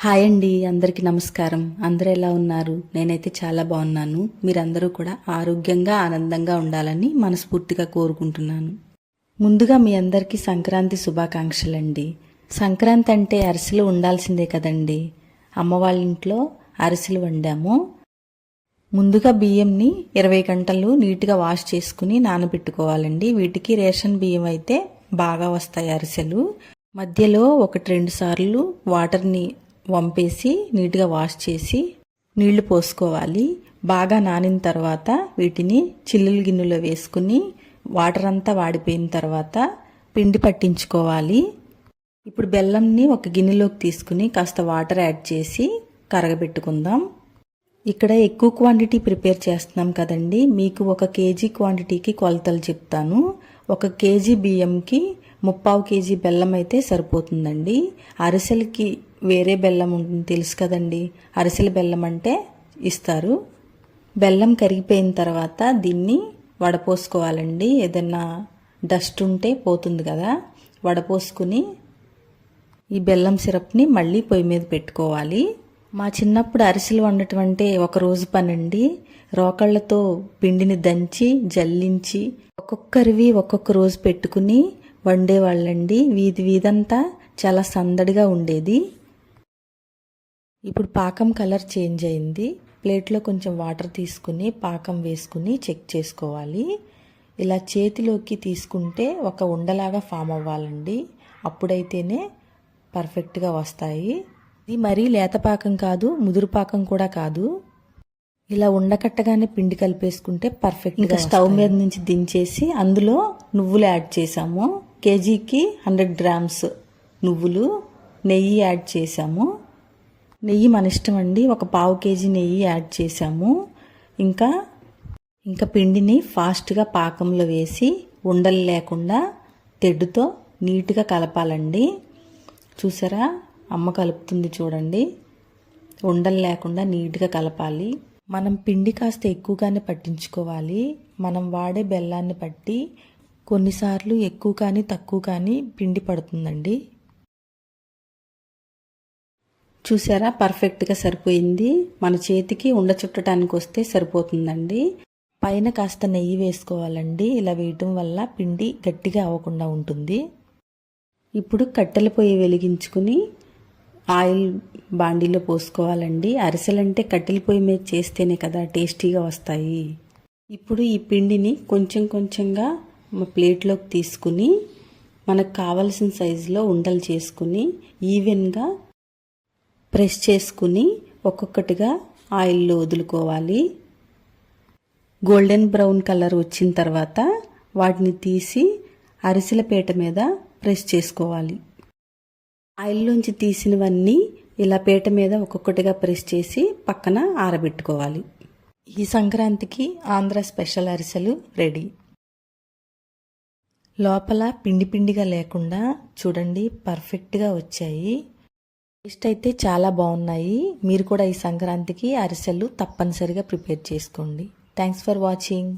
Hi అండి అందరికీ నమస్కారం. అందరూ ఎలా ఉన్నారు? నేనైతే చాలా బాగున్నాను. మీరందరూ కూడా ఆరోగ్యంగా ఆనందంగా ఉండాలని మనస్ఫూర్తిగా కోరుకుంటున్నాను. ముందుగా మీ అందరికీ సంక్రాంతి శుభాకాంక్షలండి. సంక్రాంతి అంటే అరిసెలు ఉండాల్సిందే కదండి. అమ్మ వాళ్ళ ఇంట్లో అరిసెలు వండాము. ముందుగా బియ్యంని ఇరవై గంటలు నీట్గా వాష్ చేసుకుని నానబెట్టుకోవాలండి. వీటికి రేషన్ బియ్యం అయితే బాగా వస్తాయి అరిసెలు. మధ్యలో ఒకటి రెండు సార్లు వాటర్ని వంపేసి నీట్గా వాష్ చేసి నీళ్ళు పోసుకోవాలి. బాగా నానిన తర్వాత వీటిని చిల్లుల గిన్నెలో వేసుకుని వాటర్ అంతా వాడిపోయిన తర్వాత పిండి పట్టించుకోవాలి. ఇప్పుడు బెల్లంని ఒక గిన్నెలోకి తీసుకుని కాస్త వాటర్ యాడ్ చేసి కరగబెట్టుకుందాం. ఇక్కడ ఎక్కువ క్వాంటిటీ ప్రిపేర్ చేస్తున్నాం కదండి. మీకు ఒక కేజీ క్వాంటిటీకి కొలతలు చెప్తాను. ఒక కేజీ బియ్యంకి ముప్పావు కేజీ బెల్లం అయితే సరిపోతుందండి. అరిసెలకి వేరే బెల్లం ఉంటుంది తెలుసు కదండి. అరిసెల బెల్లం అంటే ఇస్తారు. బెల్లం కరిగిపోయిన తర్వాత దీన్ని వడపోసుకోవాలండి. ఏదైనా డస్ట్ ఉంటే పోతుంది కదా. వడపోసుకుని ఈ బెల్లం సిరప్ని మళ్ళీ పొయ్యి మీద పెట్టుకోవాలి. మా చిన్నప్పుడు అరిసెలు వండటం అంటే ఒక రోజు పనండి. రోకళ్ళతో పిండిని దంచి జల్లించి ఒక్కొక్కరివి ఒక్కొక్క రోజు పెట్టుకుని వండేవాళ్ళండి. వీధి వీధంతా చాలా సందడిగా ఉండేది. ఇప్పుడు పాకం కలర్ చేంజ్ అయింది. ప్లేట్లో కొంచెం వాటర్ తీసుకుని పాకం వేసుకుని చెక్ చేసుకోవాలి. ఇలా చేతిలోకి తీసుకుంటే ఒక ఉండలాగా ఫామ్ అవ్వాలండి. అప్పుడైతేనే పర్ఫెక్ట్గా వస్తాయి. ఇది మరీ లేత పాకం కాదు ముదురు పాకం కూడా కాదు. ఇలా ఉండకట్టగానే పిండి కలిపేసుకుంటే పర్ఫెక్ట్ ఇంకా స్టవ్ మీద నుంచి దించేసి అందులో నువ్వులు యాడ్ చేసాము. కేజీకి హండ్రెడ్ గ్రామ్స్ నువ్వులు నెయ్యి యాడ్ చేసాము నెయ్యి మన ఇష్టం అండి. ఒక పావు కేజీ నెయ్యి యాడ్ చేసాము ఇంకా ఇంకా పిండిని ఫాస్ట్గా పాకంలో వేసి ఉండలు లేకుండా తెడ్డుతో నీట్గా కలపాలండి. చూసారా? అమ్మ కలుపుతుంది చూడండి. ఉండలు లేకుండా నీట్గా కలపాలి. మనం పిండి కాస్త ఎక్కువగానే పట్టించుకోవాలి. మనం వాడే బెల్లాన్ని బట్టి కొన్నిసార్లు ఎక్కువ కానీ తక్కువ కానీ పిండి పడుతుందండి. చూసారా? పర్ఫెక్ట్గా సరిపోయింది. మన చేతికి ఉండ చుట్టడానికి వస్తే సరిపోతుందండి. పైన కాస్త నెయ్యి వేసుకోవాలండి. ఇలా వేయటం వల్ల పిండి గట్టిగా అవ్వకుండా ఉంటుంది. ఇప్పుడు కట్టెల పొయ్యి వెలిగించుకుని ఆయిల్ బాండీలో పోసుకోవాలండి. అరిసెలంటే కట్టెల పొయ్యి మీద చేస్తేనే కదా టేస్టీగా వస్తాయి. ఇప్పుడు ఈ పిండిని కొంచెం కొంచెంగా ప్లేట్లోకి తీసుకుని మనకు కావలసిన సైజులో ఉండలు చేసుకుని ఈవెన్గా ప్రెస్ చేసుకుని ఒక్కొక్కటిగా ఆయిల్లో వదులుకోవాలి. గోల్డెన్ బ్రౌన్ కలర్ వచ్చిన తర్వాత వాటిని తీసి అరిసెల పీట మీద ప్రెస్ చేసుకోవాలి. ఆయిల్లోంచి తీసినవన్నీ ఇలా పీట మీద ఒక్కొక్కటిగా ప్రెస్ చేసి పక్కన ఆరబెట్టుకోవాలి. ఈ సంక్రాంతికి ఆంధ్ర స్పెషల్ అరిసెలు రెడీ. లోపల పిండి పిండిగా లేకుండా చూడండి పర్ఫెక్ట్గా వచ్చాయి. టేస్ట్ అయితే చాలా బాగున్నాయి. మీరు కూడా ఈ సంక్రాంతికి అరిసెలు తప్పనిసరిగా ప్రిపేర్ చేసుకోండి. Thanks for watching